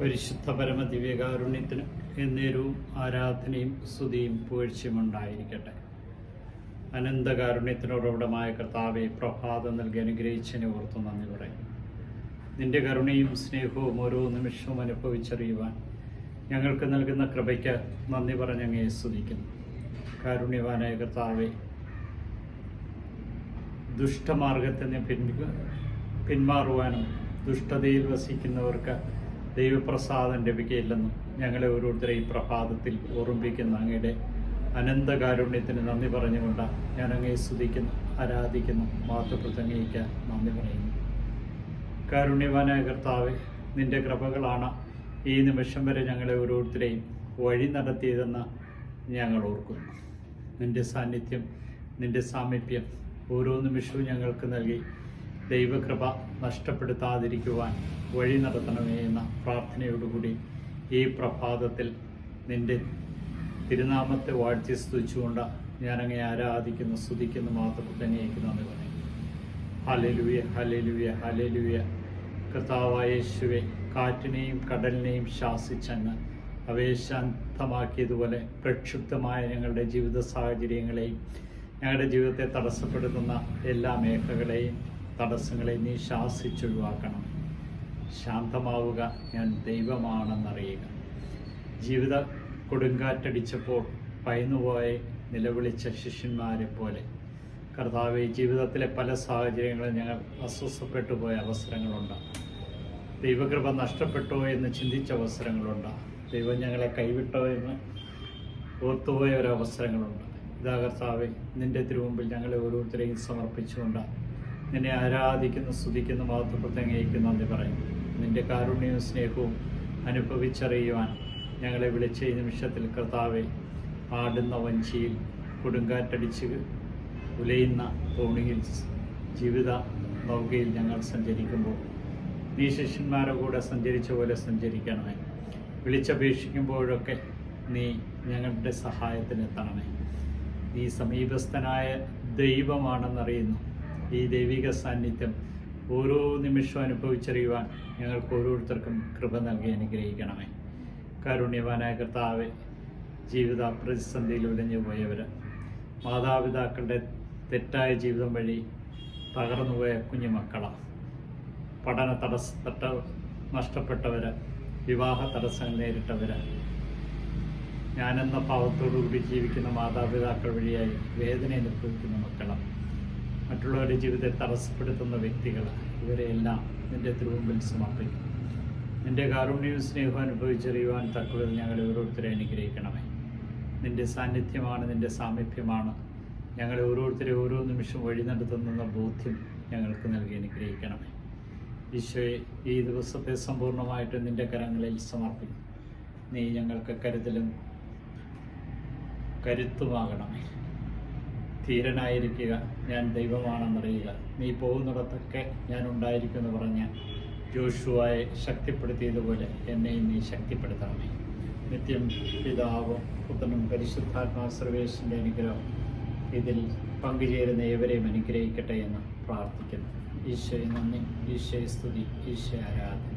പരിശുദ്ധ പരമ ദിവ്യകാരുണ്യത്തിന് എന്നേരവും ആരാധനയും സ്തുതിയും പൂഴ്ചയും ഉണ്ടായിരിക്കട്ടെ. അനന്തകാരുണ്യത്തിനുറവിടമായ കർത്താവെ പ്രഭാതം നൽകി അനുഗ്രഹിച്ചതിനെ ഓർത്തു നന്ദി പറയും നിന്റെ കരുണയും സ്നേഹവും ഓരോ നിമിഷവും അനുഭവിച്ചറിയുവാൻ ഞങ്ങൾക്ക് നൽകുന്ന കൃപയ്ക്ക് നന്ദി പറഞ്ഞങ്ങയെ സ്തുതിക്കുന്നു. കാരുണ്യവാനായ കർത്താവെ ദുഷ്ടമാർഗത്തിന് പിൻ പിന്മ പിന്മാറുവാനും ദുഷ്ടതയിൽ വസിക്കുന്നവർക്ക് ദൈവപ്രസാദം ലഭിക്കുകയില്ലെന്നും ഞങ്ങളെ ഓരോരുത്തരെ ഈ പ്രഭാതത്തിൽ ഓർമ്മിപ്പിക്കുന്ന അങ്ങയുടെ അനന്തകാരുണ്യത്തിന് നന്ദി പറഞ്ഞുകൊണ്ട് ഞാൻ അങ്ങയെ സ്തുതിക്കുന്നു ആരാധിക്കുന്നു മാതൃപ്രസംഗിക്കാൻ നന്ദി പറയുന്നു. കാരുണ്യവാനായ കർത്താവ് നിന്റെ കൃപകളാണ് ഈ നിമിഷം വരെ ഞങ്ങളെ ഓരോരുത്തരെയും വഴി നടത്തിയതെന്ന് ഞങ്ങൾ ഓർക്കുന്നു. നിന്റെ സാന്നിധ്യം നിന്റെ സാമീപ്യം ഓരോ നിമിഷവും ഞങ്ങൾക്ക് നൽകി ദൈവകൃപ നഷ്ടപ്പെടുത്താതിരിക്കുവാൻ വഴി നടത്തണമേ എന്ന പ്രാർത്ഥനയോടുകൂടി ഈ പ്രഭാതത്തിൽ നിന്റെ തിരുനാമത്തെ വാഴ്ത്തി സ്തുതിച്ചുകൊണ്ട് ഞാനങ്ങനെ ആരാധിക്കുന്നു സ്തുതിക്കുന്നു മാത്രം തന്നെയേക്ക് നന്ദി പറയും ഹലലുയ ഹലലുയ ഹലലുയ കർത്താവായ യേശുവെ കാറ്റിനെയും കടലിനെയും ശാസിച്ചങ്ങ് അവയെ ശാന്തമാക്കിയതുപോലെ പ്രക്ഷുബ്ധമായ ഞങ്ങളുടെ ജീവിത സാഹചര്യങ്ങളെയും ഞങ്ങളുടെ ജീവിതത്തെ തടസ്സപ്പെടുത്തുന്ന എല്ലാ മേഖലകളെയും തടസ്സങ്ങളെയും നീ ശാസിച്ചൊഴിവാക്കണം. ശാന്തമാവുക ഞാൻ ദൈവമാണെന്നറിയുക. ജീവിത കൊടുങ്കാറ്റടിച്ചപ്പോൾ ഭയന്നുപോയി നിലവിളിച്ച ശിഷ്യന്മാരെ പോലെ കർത്താവ് ജീവിതത്തിലെ പല സാഹചര്യങ്ങളും ഞങ്ങൾ അസ്വസ്ഥപ്പെട്ടു പോയ അവസരങ്ങളുണ്ട്. ദൈവകൃപ നഷ്ടപ്പെട്ടോ എന്ന് ചിന്തിച്ച അവസരങ്ങളുണ്ട്. ദൈവം ഞങ്ങളെ കൈവിട്ടോ എന്ന് ഓർത്തുപോയ ഒരു അവസരങ്ങളുണ്ട്. ഇതാ കർത്താവ് നിന്റെ തിരുമുമ്പിൽ ഞങ്ങളെ ഓരോരുത്തരെയും സമർപ്പിച്ചുകൊണ്ട് നിന്നെ ആരാധിക്കുന്ന സ്തുതിക്കുന്നു മഹത്വപ്രത്യേകിക്കുന്ന നന്ദി പറയും നിന്റെ കാരുണ്യവും സ്നേഹവും അനുഭവിച്ചറിയുവാൻ ഞങ്ങളെ വിളിച്ച ഈ നിമിഷത്തിൽ കർത്താവെ ആടുന്ന വഞ്ചിയിൽ കൊടുങ്കാറ്റടിച്ച് ഉലയുന്ന തോണിയിൽ ജീവിത നൗകയിൽ ഞങ്ങൾ സഞ്ചരിക്കുമ്പോൾ നീ ശിഷ്യന്മാരെ കൂടെ സഞ്ചരിച്ച പോലെ സഞ്ചരിക്കണമേ. വിളിച്ചപേക്ഷിക്കുമ്പോഴൊക്കെ നീ ഞങ്ങളുടെ സഹായത്തിന് എത്തണമേ നീ സമീപസ്ഥനായ ദൈവമാണെന്നറിയുന്നു. ഈ ദൈവിക സാന്നിധ്യം ഓരോ നിമിഷവും അനുഭവിച്ചറിയുവാൻ ഞങ്ങൾക്ക് ഓരോരുത്തർക്കും കൃപ നൽകി അനുഗ്രഹിക്കണമേ. കാരുണ്യവാനായ കർത്താവെ ജീവിത പ്രതിസന്ധിയിൽ ഉലഞ്ഞു പോയവർ മാതാപിതാക്കളുടെ തെറ്റായ ജീവിതം വഴി തകർന്നുപോയ കുഞ്ഞുമക്കളാണ് പഠന തടസ്സപ്പെട്ട നഷ്ടപ്പെട്ടവർ വിവാഹ തടസ്സങ്ങൾ നേരിട്ടവർ ഞാനെന്ന പാവത്തോടുകൂടി ജീവിക്കുന്ന മാതാപിതാക്കൾ വഴിയായി വേദന അനുഭവിക്കുന്ന മക്കളാണ് മറ്റുള്ളവരുടെ ജീവിതത്തെ തടസ്സപ്പെടുത്തുന്ന വ്യക്തികൾ ഇവരെയെല്ലാം നിന്റെ തിരുമുമ്പിൽ സമർപ്പിക്കും. നിന്റെ കാരുണ്യവും സ്നേഹവും അനുഭവിച്ചറിയുവാൻ തക്കവിധം ഞങ്ങളെ ഓരോരുത്തരെ അനുഗ്രഹിക്കണമേ. നിന്റെ സാന്നിധ്യമാണ് നിന്റെ സാമീപ്യമാണ്. ഞങ്ങളെ ഓരോരുത്തരെ ഓരോ നിമിഷം വഴി നടത്തുന്ന ബോധ്യം ഞങ്ങൾക്ക് നൽകി അനുഗ്രഹിക്കണമേ. ഈശോയെ ഈ ദിവസത്തെ സമ്പൂർണമായിട്ട് നിന്റെ കരങ്ങളിൽ സമർപ്പിക്കും. നീ ഞങ്ങൾക്ക് കരുതലും കരുത്തുമാകണമേ. ധീരനായിരിക്കുക. ഞാൻ ദൈവമാണെന്നറിയുക. നീ പോകുന്നിടത്തൊക്കെ ഞാൻ ഉണ്ടായിരിക്കുമെന്ന് പറഞ്ഞ് ജോഷുവായെ ശക്തിപ്പെടുത്തിയതുപോലെ എന്നെയും നീ ശക്തിപ്പെടുത്തണമേ. നിത്യം പിതാവും പുത്രനും പരിശുദ്ധാത്മാ സർവേശന്റെ അനുഗ്രഹം ഇതിൽ പങ്കുചേരുന്ന ഏവരെയും അനുഗ്രഹിക്കട്ടെ എന്ന് പ്രാർത്ഥിക്കുന്നു. ഈശോയെ നന്ദി. ഈശോയെ സ്തുതി. ഈശോ ആരാധന.